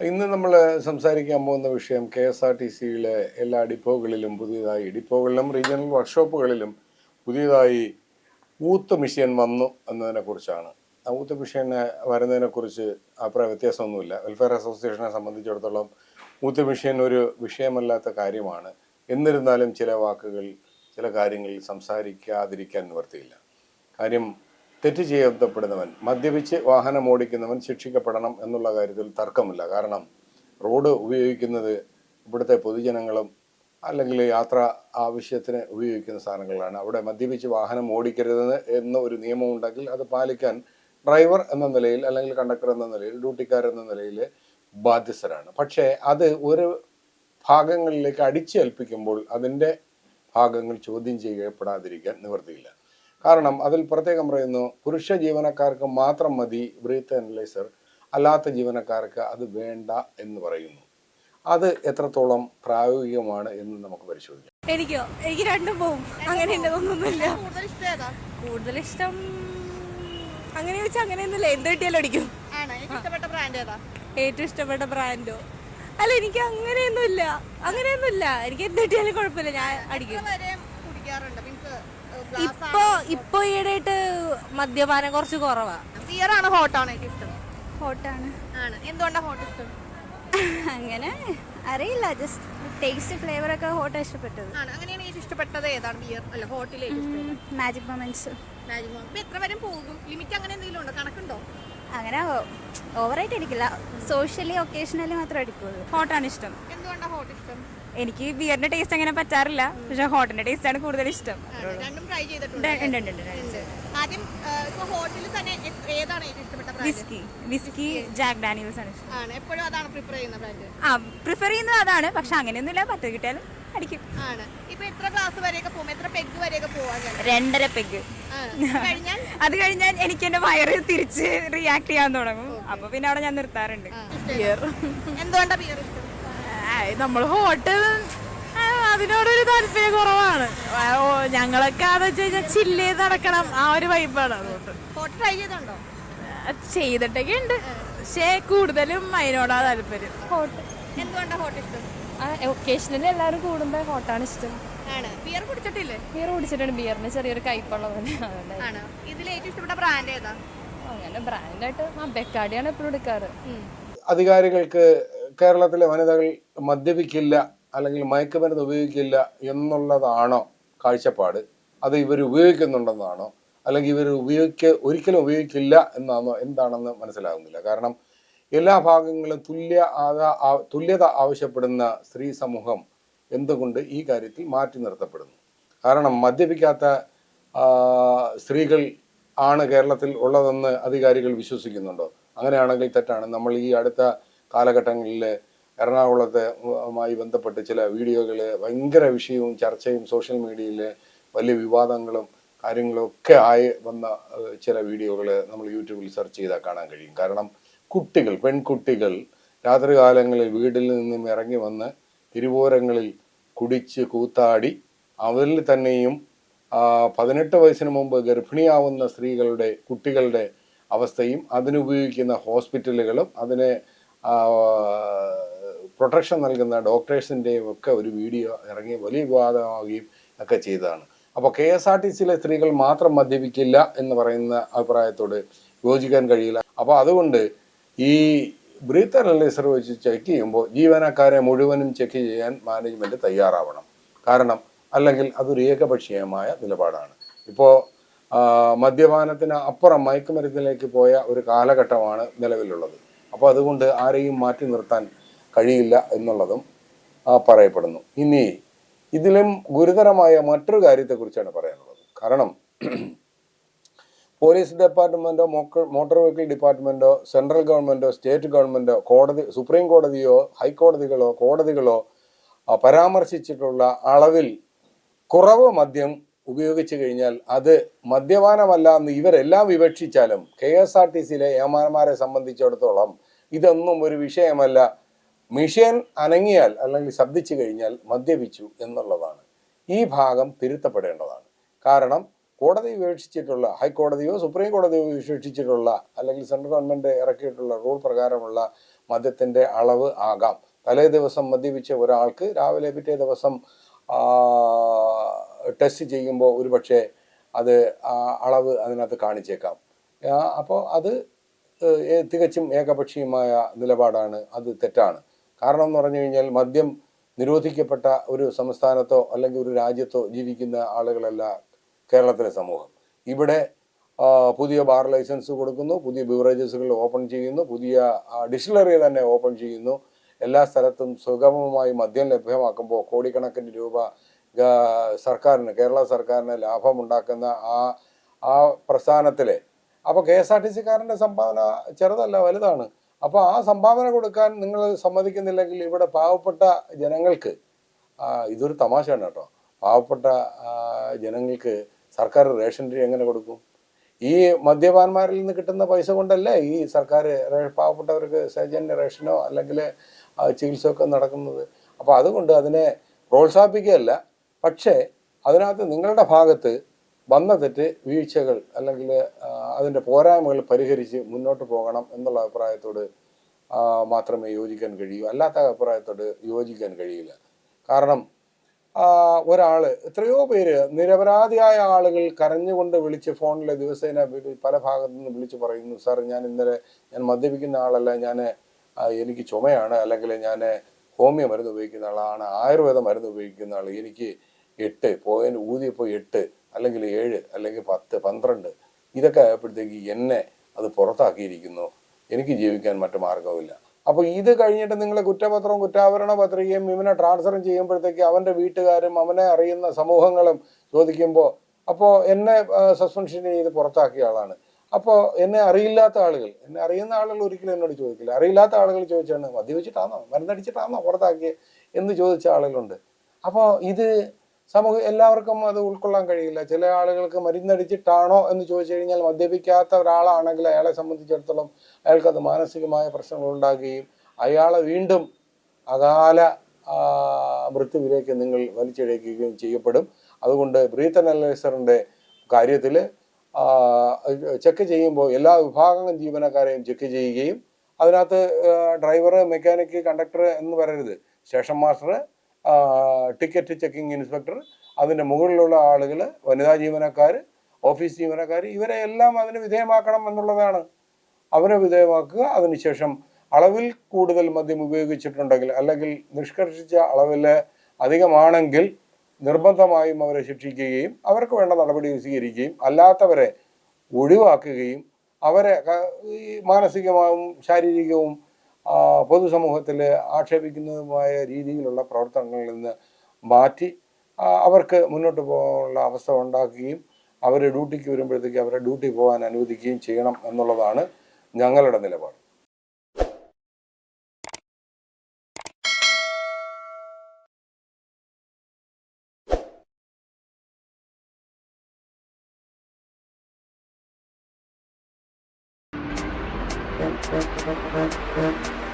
ഇന്ന് നമ്മൾ സംസാരിക്കാൻ പോകുന്ന വിഷയം കെ എസ് ആർ ടി സിയിലെ എല്ലാ ഡിപ്പോകളിലും പുതിയതായി ഡിപ്പോകളിലും റീജിയണൽ വർക്ക്ഷോപ്പുകളിലും പുതിയതായി ഊത്ത് മിഷ്യൻ വന്നു എന്നതിനെ കുറിച്ചാണ്. ആ ഊത്ത് മിഷ്യൻ വരുന്നതിനെക്കുറിച്ച് അഭിപ്രായ വ്യത്യാസമൊന്നുമില്ല. വെൽഫെയർ അസോസിയേഷനെ സംബന്ധിച്ചിടത്തോളം ഊത്ത് മിഷ്യൻ ഒരു വിഷയമല്ലാത്ത കാര്യമാണ്. എന്നിരുന്നാലും ചില വാക്കുകൾ ചില കാര്യങ്ങളിൽ സംസാരിക്കാതിരിക്കാൻ നിവർത്തിയില്ല കാര്യം തെറ്റ് ചെയ്യപ്പെടുന്നവൻ മദ്യപിച്ച് വാഹനം ഓടിക്കുന്നവൻ ശിക്ഷിക്കപ്പെടണം എന്നുള്ള കാര്യത്തിൽ തർക്കമില്ല. കാരണം റോഡ് ഉപയോഗിക്കുന്നത് ഇവിടുത്തെ പൊതുജനങ്ങളും അല്ലെങ്കിൽ യാത്ര ആവശ്യത്തിന് ഉപയോഗിക്കുന്ന സാധനങ്ങളാണ്. അവിടെ മദ്യപിച്ച് വാഹനം ഓടിക്കരുത് എന്ന ഒരു നിയമം ഉണ്ടെങ്കിൽ അത് പാലിക്കാൻ ഡ്രൈവർ എന്ന നിലയിൽ അല്ലെങ്കിൽ കണ്ടക്ടർ എന്ന നിലയിൽ ഡ്യൂട്ടിക്കാരെന്ന നിലയിൽ ബാധ്യസ്ഥരാണ്. പക്ഷേ അത് ഒരു ഭാഗങ്ങളിലേക്ക് അടിച്ചേൽപ്പിക്കുമ്പോൾ അതിന്റെ ഭാഗങ്ങൾ ചോദ്യം ചെയ്യപ്പെടാതിരിക്കാൻ നിവൃത്തിയില്ല. കാരണം അതിൽ പ്രത്യേകം പറയുന്നു പുരുഷ ജീവനക്കാർക്ക് മാത്രം മതി ബ്രീത്ത് അനലൈസർ അല്ലാത്ത ജീവനക്കാർക്ക് അത് വേണ്ട എന്ന് പറയുന്നു. അത് എത്രത്തോളം പ്രായോഗികമാണ് എന്ന് നമുക്ക് പരിശോധിക്കാം. എനിക്കോ എനിക്ക് രണ്ടും പോവും. അങ്ങനെ ഉണ്ടെന്നൊന്നുമില്ല കൂടുതൽ ഇഷ്ടം ഏതാ? കൂടുതൽ ഇഷ്ടം അങ്ങനെ ചോദിച്ചാൽ അങ്ങനെയൊന്നുമില്ല. എന്ത് കിട്ടിയാലും അടിക്കും. ഏറ്റവും ഇഷ്ടപ്പെട്ട ബ്രാൻഡോ അല്ല എനിക്ക് അങ്ങനെയൊന്നുമില്ല. അങ്ങനെയൊന്നുമില്ല. എനിക്ക് എന്ത് കിട്ടിയാലും കുഴപ്പമില്ല. ഞാൻ അടിക്കും. കുടിക്കാറുണ്ട് മീൻസ് ഇപ്പൊ ഇപ്പൊ ഈയിടെയായിട്ട് മദ്യപാനം കുറച്ച് കുറവാ. ബിയർ ആണ് ഹോട്ട് ആണ് എനിക്ക് ഇഷ്ടം? ഹോട്ടാണ്. ആണ്. എന്തുകൊണ്ടാണ് ഹോട്ട് ഇഷ്ടം? അങ്ങനെ അറിയില്ല ജസ്റ്റ് ടേസ്റ്റ് ഫ്ലേവർ ഒക്കെ ഹോട്ട് ഇഷ്ടപ്പെട്ടത്. ആണ്. അങ്ങനെയാണ് എനിക്ക് ഇഷ്ടപ്പെട്ടത്. ഏതാണ് ബിയർ അല്ല ഹോട്ടിലെ മാജിക് മൊമെന്റ്സ് മാജിക് ഇപ്പൊ എത്ര വരെ പോകും? ലിമിറ്റ് അങ്ങനെ എന്തെങ്കിലും ഉണ്ടോ? കണക്കുണ്ടോ? അങ്ങനെ ഓവറായിട്ട് അടിക്കില്ല. സോഷ്യലി ഒക്കേഷണലി മാത്രമേ അടിക്കുള്ളൂ. ഹോട്ടാണ് ഇഷ്ടം. എന്തുകൊണ്ടാണ് ഹോട്ട് ഇഷ്ടം? എനിക്ക് ബിയറിന്റെ ടേസ്റ്റ് അങ്ങനെ പറ്റാറില്ല. പക്ഷെ ഹോട്ടലിന്റെ ടേസ്റ്റ് ആണ് കൂടുതൽ ഇഷ്ടം. രണ്ടും ട്രൈ ചെയ്തിട്ടുണ്ട്. ഉണ്ട്, ഉണ്ട്, ഉണ്ട്, ഉണ്ട്. ഉണ്ട്. ആദ്യം ഇപ്പൊ ഹോട്ടലിൽ തന്നെ എ- ഏതാണ് ഏറ്റവും ഇഷ്ടപ്പെട്ട brand whisky whisky Jack Daniel's ആണ് ഇഷ്ടം. ആണ്. എപ്പോഴും അതാണ് പ്രിഫർ ചെയ്യുന്ന ബ്രാൻഡ് ആ പ്രിഫർ ചെയ്യുന്നത് അതാണ്. പക്ഷെ അങ്ങനെയൊന്നുമില്ല. പത്ത് കിട്ടിയാലും അടിക്കും. ആണ്. ഇപ്പൊ എത്ര ഗ്ലാസ് വരെയൊക്കെ പോകും? എത്ര പെഗ് വരെയൊക്കെ പോവാൻ രണ്ടര പെഗ് കഴിഞ്ഞാൽ? അത് കഴിഞ്ഞാൽ എനിക്ക് എന്റെ വയറ് തിരിച്ച് റിയാക്ട് ചെയ്യാൻ തുടങ്ങും. അപ്പൊ പിന്നെ അവിടെ ഞാൻ നിർത്താറുണ്ട്. എന്തുകൊണ്ടാ ബിയർ ഇഷ്ടം? നമ്മൾ ഹോട്ടൽ അതിനോടൊരു താല്പര്യം കുറവാണ്. ഞങ്ങളൊക്കെ അതെന്ന് വെച്ച് കഴിഞ്ഞാൽ ചില്ല് ചെയ്ത് നടക്കണം. ആ ഒരു വൈബാണ് അതുകൊണ്ട്. ഹോട്ട് ട്രൈ ചെയ്തിട്ടുണ്ടോ? ചെയ്തിട്ടൊക്കെ ഉണ്ട് പക്ഷേ കൂടുതലും അതിനോടാ താല്പര്യം. ഹോട്ട് എന്തുകൊണ്ടാ ഹോട്ട് ഇഷ്ടം? ഒക്കേഷണലി എല്ലാവരും കൂടുമ്പോൾ ഹോട്ടാണ് ഇഷ്ടം. ആണ്. ബിയർ കുടിച്ചിട്ടില്ലേ? ബിയർ കുടിച്ചിട്ടുണ്ട്. ബിയറിന് ചെറിയൊരു കയ്പുള്ള പോലെ ആണ്? ഇതിൽ ഏറ്റവും ഇഷ്ടപ്പെട്ട ബ്രാൻഡ് ഏതാ? അങ്ങനെ ബ്രാൻഡായിട്ട് ബെക്കാടിയാണ് എപ്പോഴും എടുക്കാറ്. അധികാരികൾക്ക് കേരളത്തിലെ വനിതകൾ മദ്യപിക്കില്ല അല്ലെങ്കിൽ മയക്കുമരുന്ന് ഉപയോഗിക്കില്ല എന്നുള്ളതാണോ കാഴ്ചപ്പാട്? അത് ഇവർ ഉപയോഗിക്കുന്നുണ്ടെന്നാണോ? അല്ലെങ്കിൽ ഇവർ ഉപയോഗിക്ക ഒരിക്കലും ഉപയോഗിക്കില്ല എന്നാണോ? എന്താണെന്ന് മനസ്സിലാകുന്നില്ല. കാരണം എല്ലാ ഭാഗങ്ങളും തുല്യ തുല്യത ആവശ്യപ്പെടുന്ന സ്ത്രീ സമൂഹം എന്തുകൊണ്ട് ഈ കാര്യത്തിൽ മാറ്റി നിർത്തപ്പെടുന്നു? കാരണം മദ്യപിക്കാത്ത സ്ത്രീകൾ ആണ് കേരളത്തിൽ ഉള്ളതെന്ന് അധികാരികൾ വിശ്വസിക്കുന്നുണ്ടോ? അങ്ങനെയാണെങ്കിൽ തെറ്റാണ്. നമ്മൾ ഈ അടുത്ത കാലഘട്ടങ്ങളിൽ എറണാകുളത്തെ മായി ബന്ധപ്പെട്ട് ചില വീഡിയോകൾ ഭയങ്കര വിഷയവും ചർച്ചയും സോഷ്യൽ മീഡിയയിൽ വലിയ വിവാദങ്ങളും കാര്യങ്ങളും ഒക്കെ ആയി വന്ന ചില വീഡിയോകൾ നമ്മൾ യൂട്യൂബിൽ സെർച്ച് ചെയ്താൽ കാണാൻ കഴിയും. കാരണം കുട്ടികൾ പെൺകുട്ടികൾ രാത്രികാലങ്ങളിൽ വീട്ടിൽ നിന്നും ഇറങ്ങി വന്ന് തിരുവോരങ്ങളിൽ കുടിച്ച് കൂത്താടി അവരിൽ തന്നെയും പതിനെട്ട് വയസ്സിന് മുമ്പ് ഗർഭിണിയാവുന്ന സ്ത്രീകളുടെ കുട്ടികളുടെ അവസ്ഥയും അതിനുപയോഗിക്കുന്ന ഹോസ്പിറ്റലുകളും അതിനെ പ്രൊട്ടക്ഷൻ നൽകുന്ന ഡോക്ടേഴ്സിന്റെയും ഒക്കെ ഒരു വീഡിയോ ഇറങ്ങി വലിയ വിവാദമാവുകയും ഒക്കെ ചെയ്തതാണ്. അപ്പോൾ കെ എസ് ആർ ടി സിയിലെ സ്ത്രീകൾ മാത്രം മദ്യപിക്കില്ല എന്ന് പറയുന്ന അഭിപ്രായത്തോട് യോജിക്കാൻ കഴിയില്ല. അപ്പോൾ അതുകൊണ്ട് ഈ ബ്രീത്തർ അനലൈസർ വെച്ച് ചെക്ക് ചെയ്യുമ്പോൾ ജീവനക്കാരെ മുഴുവനും ചെക്ക് ചെയ്യാൻ മാനേജ്മെന്റ് തയ്യാറാവണം. കാരണം അല്ലെങ്കിൽ അതൊരു ഏകപക്ഷീയമായ നിലപാടാണ്. ഇപ്പോൾ മദ്യപാനത്തിന് അപ്പുറം മയക്കുമരുന്നിലേക്ക് പോയ ഒരു കാലഘട്ടമാണ് നിലവിലുള്ളത്. അപ്പോൾ അതുകൊണ്ട് ആരെയും മാറ്റി നിർത്താൻ കഴിയില്ല എന്നുള്ളതും പറയപ്പെടുന്നു. ഇനി ഇതിലും ഗുരുതരമായ മറ്റൊരു കാര്യത്തെക്കുറിച്ചാണ് പറയാനുള്ളത്. കാരണം പോലീസ് ഡിപ്പാർട്ട്മെന്റോ മോട്ടോർ വെഹിക്കിൾ ഡിപ്പാർട്ട്മെന്റോ സെൻട്രൽ ഗവൺമെന്റോ സ്റ്റേറ്റ് ഗവൺമെന്റോ കോടതി സുപ്രീം കോടതിയോ ഹൈക്കോടതികളോ കോടതികളോ പരാമർശിച്ചിട്ടുള്ള അളവിൽ കുറവ് മദ്യം ഉപയോഗിച്ചു കഴിഞ്ഞാൽ അത് മദ്യപാനമല്ല എന്ന് ഇവരെല്ലാം വിവക്ഷിച്ചാലും കെ എസ് ആർ ടി സിയിലെ ഏമാന്മാരെ സംബന്ധിച്ചിടത്തോളം ഇതൊന്നും ഒരു വിഷയമല്ല. മിഷൻ അനങ്ങിയാൽ അല്ലെങ്കിൽ ശബ്ദിച്ചു കഴിഞ്ഞാൽ മദ്യപിച്ചു എന്നുള്ളതാണ്. ഈ ഭാഗം തിരുത്തപ്പെടേണ്ടതാണ്. കാരണം കോടതി വിവക്ഷിച്ചിട്ടുള്ള ഹൈക്കോടതിയോ സുപ്രീം കോടതിയോ വിവക്ഷിച്ചിട്ടുള്ള അല്ലെങ്കിൽ സെൻട്രൽ ഗവൺമെന്റ് ഇറക്കിയിട്ടുള്ള റൂൾ പ്രകാരമുള്ള മദ്യത്തിന്റെ അളവ് ആകാം. തലേ ദിവസം മദ്യപിച്ച ഒരാൾക്ക് രാവിലെ പിറ്റേ ദിവസം ടെസ്റ്റ് ചെയ്യുമ്പോൾ ഒരുപക്ഷെ അത് അളവ് അതിനകത്ത് കാണിച്ചേക്കാം. അപ്പോൾ അത് തികച്ചും ഏകപക്ഷീയമായ നിലപാടാണ്. അത് തെറ്റാണ്. കാരണം എന്ന് പറഞ്ഞു കഴിഞ്ഞാൽ മദ്യം നിരോധിക്കപ്പെട്ട ഒരു സംസ്ഥാനത്തോ അല്ലെങ്കിൽ ഒരു രാജ്യത്തോ ജീവിക്കുന്ന ആളുകളല്ല കേരളത്തിലെ സമൂഹം. ഇവിടെ പുതിയ ബാർ ലൈസൻസ് കൊടുക്കുന്നു പുതിയ ബിവറേജസുകൾ ഓപ്പൺ ചെയ്യുന്നു പുതിയ ഡിസ്റ്റിലറി തന്നെ ഓപ്പൺ ചെയ്യുന്നു. എല്ലാ സ്ഥലത്തും സുഗമമായി മദ്യം ലഭ്യമാക്കുമ്പോൾ കോടിക്കണക്കിന് രൂപ സർക്കാരിന് കേരള സർക്കാരിന് ലാഭമുണ്ടാക്കുന്ന ആ ആ പ്രസ്ഥാനത്തിലെ അപ്പോൾ കെ എസ് ആർ ടി സിക്കാരന്റെ സംഭാവന ചെറുതല്ല വലുതാണ്. അപ്പോൾ ആ സംഭാവന കൊടുക്കാൻ നിങ്ങൾ സമ്മതിക്കുന്നില്ലെങ്കിൽ ഇവിടെ പാവപ്പെട്ട ജനങ്ങൾക്ക് ഇതൊരു തമാശയാണ് കേട്ടോ. പാവപ്പെട്ട ജനങ്ങൾക്ക് സർക്കാർ റേഷൻ അരി എങ്ങനെ കൊടുക്കും? ഈ മദ്യപാന്മാരിൽ നിന്ന് കിട്ടുന്ന പൈസ കൊണ്ടല്ലേ ഈ സർക്കാർ പാവപ്പെട്ടവർക്ക് സൗജന്യ റേഷനോ അല്ലെങ്കിൽ ചികിത്സയൊക്കെ നടക്കുന്നത്? അപ്പോൾ അതുകൊണ്ട് അതിനെ പ്രോത്സാഹിപ്പിക്കുകയല്ല. പക്ഷേ അതിനകത്ത് നിങ്ങളുടെ ഭാഗത്ത് വന്ന തെറ്റ് വീഴ്ചകൾ അല്ലെങ്കിൽ അതിന്റെ പോരായ്മകൾ പരിഹരിച്ച് മുന്നോട്ട് പോകണം എന്നുള്ള അഭിപ്രായത്തോട് മാത്രമേ യോജിക്കാൻ കഴിയൂ. അല്ലാത്ത അഭിപ്രായത്തോട് യോജിക്കാൻ കഴിയില്ല. കാരണം ഒരാൾ എത്രയോ പേര് നിരപരാധിയായ ആളുകൾ കരഞ്ഞുകൊണ്ട് വിളിച്ച് ഫോണിൽ ദിവസേന പല ഭാഗത്തു നിന്ന് വിളിച്ച് പറയുന്നു സാർ ഞാൻ ഇന്നലെ ഞാൻ മദ്യപിക്കുന്ന ആളല്ല ഞാൻ എനിക്ക് ചുമയാണ് അല്ലെങ്കിൽ ഞാൻ ഹോമിയോ മരുന്ന് ഉപയോഗിക്കുന്ന ആളാണ് ആയുർവേദ മരുന്ന് ഉപയോഗിക്കുന്ന ആൾ എനിക്ക് എട്ട് പോയിന്റ് ഊതിയപ്പോൾ എട്ട് അല്ലെങ്കിൽ ഏഴ് അല്ലെങ്കിൽ പത്ത് പന്ത്രണ്ട്. ഇതൊക്കെ ആയപ്പോഴത്തേക്ക് എന്നെ അത് പുറത്താക്കിയിരിക്കുന്നു. എനിക്ക് ജീവിക്കാൻ മറ്റു മാർഗവുമില്ല അപ്പോൾ ഇത് കഴിഞ്ഞിട്ട് നിങ്ങളെ കുറ്റപത്രവും കുറ്റാവരണ പത്രികയും ഇവനെ ട്രാൻസ്ഫറും ചെയ്യുമ്പോഴത്തേക്ക് അവന്റെ വീട്ടുകാരും അവനെ അറിയുന്ന സമൂഹങ്ങളും ചോദിക്കുമ്പോൾ അപ്പോൾ എന്നെ സസ്പെൻഷൻ ചെയ്ത് പുറത്താക്കിയ ആളാണ്. അപ്പോൾ എന്നെ അറിയില്ലാത്ത ആളുകൾ എന്നെ അറിയുന്ന ആളുകൾ ഒരിക്കലും എന്നോട് ചോദിക്കില്ല. അറിയില്ലാത്ത ആളുകൾ ചോദിച്ചാണ് മദ്യപിച്ചിട്ടാണോ മരുന്നടിച്ചിട്ടാണോ പുറത്താക്കിയത് എന്ന് ചോദിച്ച ആളുകളുണ്ട്. അപ്പോൾ ഇത് സമൂഹം എല്ലാവർക്കും അത് ഉൾക്കൊള്ളാൻ കഴിയില്ല. ചില ആളുകൾക്ക് മരുന്നടിച്ചിട്ടാണോ എന്ന് ചോദിച്ചു കഴിഞ്ഞാൽ മദ്യപിക്കാത്ത ഒരാളാണെങ്കിൽ അയാളെ സംബന്ധിച്ചിടത്തോളം അയാൾക്ക് അത് മാനസികമായ പ്രശ്നങ്ങൾ ഉണ്ടാകുകയും അയാളെ വീണ്ടും അകാല മൃത്യുവിലേക്ക് നിങ്ങൾ വലിച്ചെഴിക്കുകയും ചെയ്യപ്പെടും. അതുകൊണ്ട് ബ്രീത്ത് അനലൈസറിന്റെ കാര്യത്തിൽ ചെക്ക് ചെയ്യുമ്പോൾ എല്ലാ വിഭാഗങ്ങളും ജീവനക്കാരെയും ചെക്ക് ചെയ്യുകയും അതിനകത്ത് ഡ്രൈവർ മെക്കാനിക് കണ്ടക്ടർ എന്ന് പറയരുത് station master ticket checking inspector അതിന്റെ മുകളിലുള്ള ആളുകൾ വനിതാ ജീവനക്കാർ ഓഫീസ് ജീവനക്കാർ ഇവരെ എല്ലാം അതിന് വിധേയമാക്കണം എന്നുള്ളതാണ്. അവരെ വിധേയമാക്കുക. അതിനുശേഷം അളവിൽ കൂടുതൽ മദ്യം ഉപയോഗിച്ചിട്ടുണ്ടെങ്കിൽ അല്ലെങ്കിൽ നിഷ്കർഷിച്ച അളവിൽ അധികമാണെങ്കിൽ നിർബന്ധമായും അവരെ ശിക്ഷിക്കുകയും അവർക്ക് വേണ്ട നടപടി സ്വീകരിക്കുകയും അല്ലാത്തവരെ ഒഴിവാക്കുകയും അവരെ മാനസികമാവും ശാരീരികവും പൊതുസമൂഹത്തിൽ ആക്ഷേപിക്കുന്നതുമായ രീതിയിലുള്ള പ്രവർത്തനങ്ങളിൽ നിന്ന് മാറ്റി അവർക്ക് മുന്നോട്ട് പോകാനുള്ള അവസ്ഥ ഉണ്ടാക്കുകയും അവർ ഡ്യൂട്ടിക്ക് വരുമ്പോഴത്തേക്ക് അവരെ ഡ്യൂട്ടി പോകാൻ അനുവദിക്കുകയും ചെയ്യണം എന്നുള്ളതാണ് ഞങ്ങളുടെ നിലപാട്. Thank you.